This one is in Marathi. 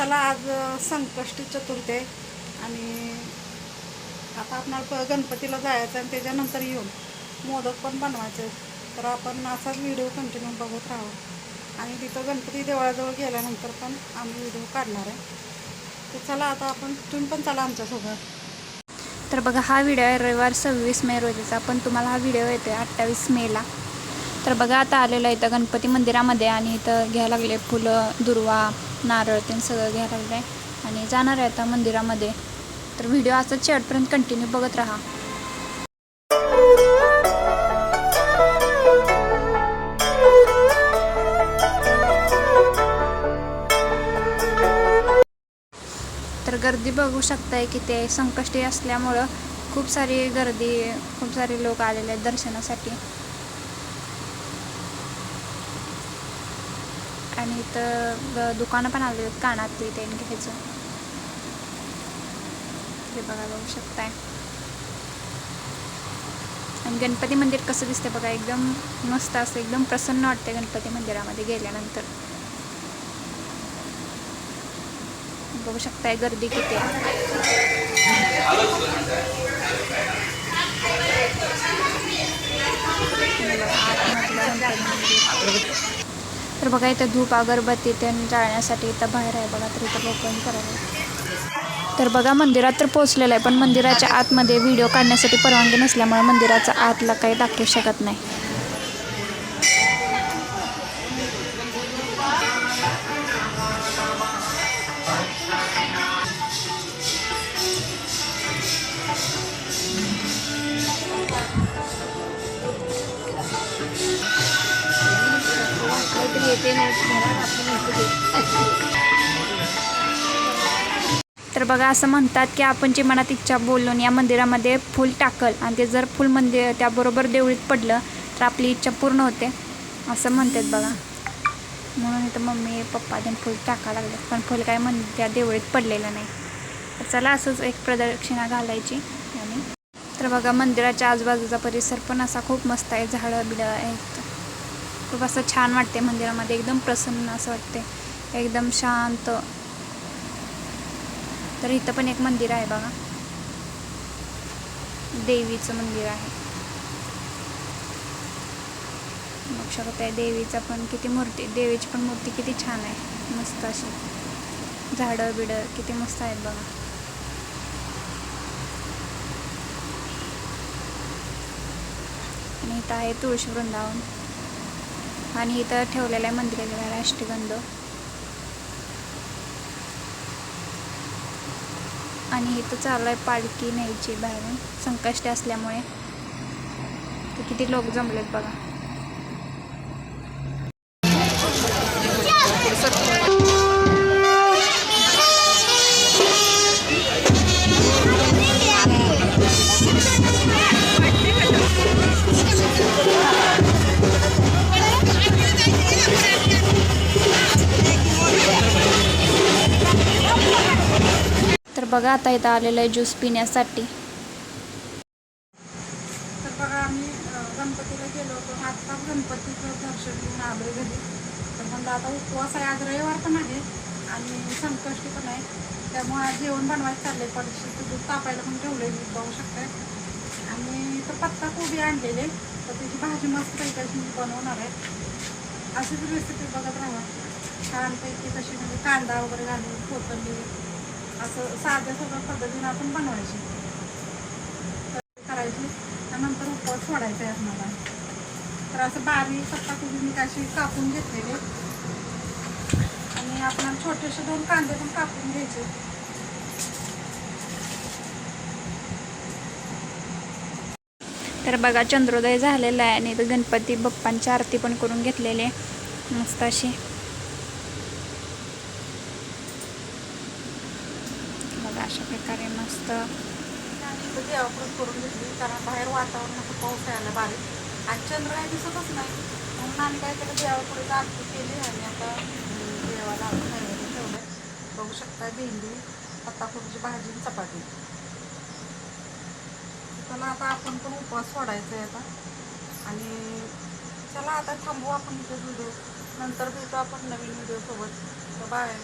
चला आज संकष्टी चतुर्थी आहे? आणि आता आपणाला गणपतीला जायचं आणि त्याच्यानंतर येऊन मोदक पण बनवायचे तर आपण असाच व्हिडिओ कंटिन्यू बघत राहू आणि तिथं गणपती देवळाजवळ गेल्यानंतर पण आम्ही व्हिडिओ काढणार आहे. तर चला आता आपण तुम्ही पण चला आमच्यासोबत तर बघा हा व्हिडिओ आहे रविवार सव्वीस मे रोजीचा पण तुम्हाला हा व्हिडिओ येतो आहे अठ्ठावीस मेला तर बघा आता आलेलं आहे इथं गणपती मंदिरामध्ये आणि इथं घ्यायला लागले फुलं दुर्वा नारळ ते सगळं घ्यायला लागलं आहे आणि जाणार आहे आता मंदिरामध्ये. तर व्हिडिओ असाच शेवटपर्यंत कंटिन्यू बघत राहा. तर गर्दी बघू शकताय की ते संकष्टी असल्यामुळं खूप सारी गर्दी खूप सारे लोक आलेले आहेत दर्शनासाठी. आणि इथं दुकानं पण आले आहेत कानातली ते घ्यायचं. हे बघा बघू शकताय. आणि गणपती मंदिर कसं दिसतंय बघा एकदम मस्त असं एकदम प्रसन्न वाटते गणपती मंदिरामध्ये गेल्यानंतर. बघू शकताय गर्दी किती आहे. तर बघा इथं धूप अगरबत्ती ते जाळण्यासाठी इथं बाहेर आहे बघा तर इथं ओपन करावं तर बघा मंदिरात तर पोचलेलं आहे पण मंदिराच्या आतमध्ये व्हिडिओ काढण्यासाठी परवानगी नसल्यामुळे मंदिराचा आतला काही दाखवू शकत नाही. तर बघा असं म्हणतात की आपण जे मनात इच्छा बोलून या मंदिरामध्ये फूल टाकल आणि ते जर फूल मंदिर त्याबरोबर देवळीत पडलं तर आपली इच्छा पूर्ण होते. असं म्हणतात बघा. म्हणून इथं मम्मी पप्पा त्यांनी फूल टाका लागलं पण फूल काय म्हण त्या देवळीत पडलेलं नाही. तर चला असंच एक प्रदक्षिणा घालायची आणि तर बघा मंदिराच्या आजूबाजूचा परिसर पण असा खूप मस्त आहे. झाडं बिडं आहेत. खूप असं छान वाटते मंदिरामध्ये. एकदम प्रसन्न असं वाटते. एकदम शांत. तर इथं पण एक मंदिर आहे बघा. देवीचं मंदिर आहे. बघू शकत आहे देवीचा पण किती मूर्ती देवीची पण मूर्ती किती छान आहे. मस्त अशी. झाडं बिडं किती मस्त आहेत बघा. आणि इथं आहे तुळशी वृंदावन. आणि इथं ठेवलेलं आहे मंदिराच्या राष्ट्रगंध आणि इथं चालू आहे पालखी न्यायची बाहेरून. संकष्ट असल्यामुळे. तर किती लोक जमलेत बघा. बघा आता इथं आलेलं आहे ज्यूस पिण्यासाठी. तर बघा आम्ही गणपतीला गेलो होतो. आत्ता गणपतीचं दर्शन घेऊन आलोय घरी. तर म्हणलं आता उपवास आहे. आज रविवार पण आहे आणि संकष्टी पण आहे. त्यामुळे आज जेवण बनवायचं चाललंय. पडशी दूध तापायला पण ठेवलं आहे पाहू बघू शकताय. आणि तर पत्ता कोबी आणलेले. तर त्याची भाजी मस्त पैकी मी बनवणार आहे. अशीच रेसिपी बघत राहा. छानपैकी तशी म्हणजे कांदा वगैरे घालून कोथंबीर असं साध्या सगळ्या पद्धतीनं आपण बनवायची. करायची. त्यानंतर उपवास सोडायचा आहे मला तर असं बारीक पत्ता कोबी मी काशी कापून घेतलेले. आणि आपण छोटेसे दोन कांदे पण कापून घ्यायचे. तर बघा चंद्रोदय झालेला आहे आणि गणपती बाप्पांची आरती पण करून घेतलेली आहे. मस्त अशी. बघा अशा प्रकारे मस्त. आणि इथं करून घेतली कारण बाहेर वातावरण वातावरणाचं पाऊस यायला बारीक. आणि चंद्र काही दिसतच नाही. म्हणून आम्ही काय केलं देवापुढे आरती केली आणि आता देवाला आपण नैवेद्य ठेवलं बघू शकता भेंडी पत्ताकोबीची भाजी चपाती. चला आता आपण पण उपवास सोडायचा आहे आता. आणि चला आता थांबू आपण इथे व्हिडिओ नंतर भेटू आपण नवीन व्हिडिओ सोबत. बाय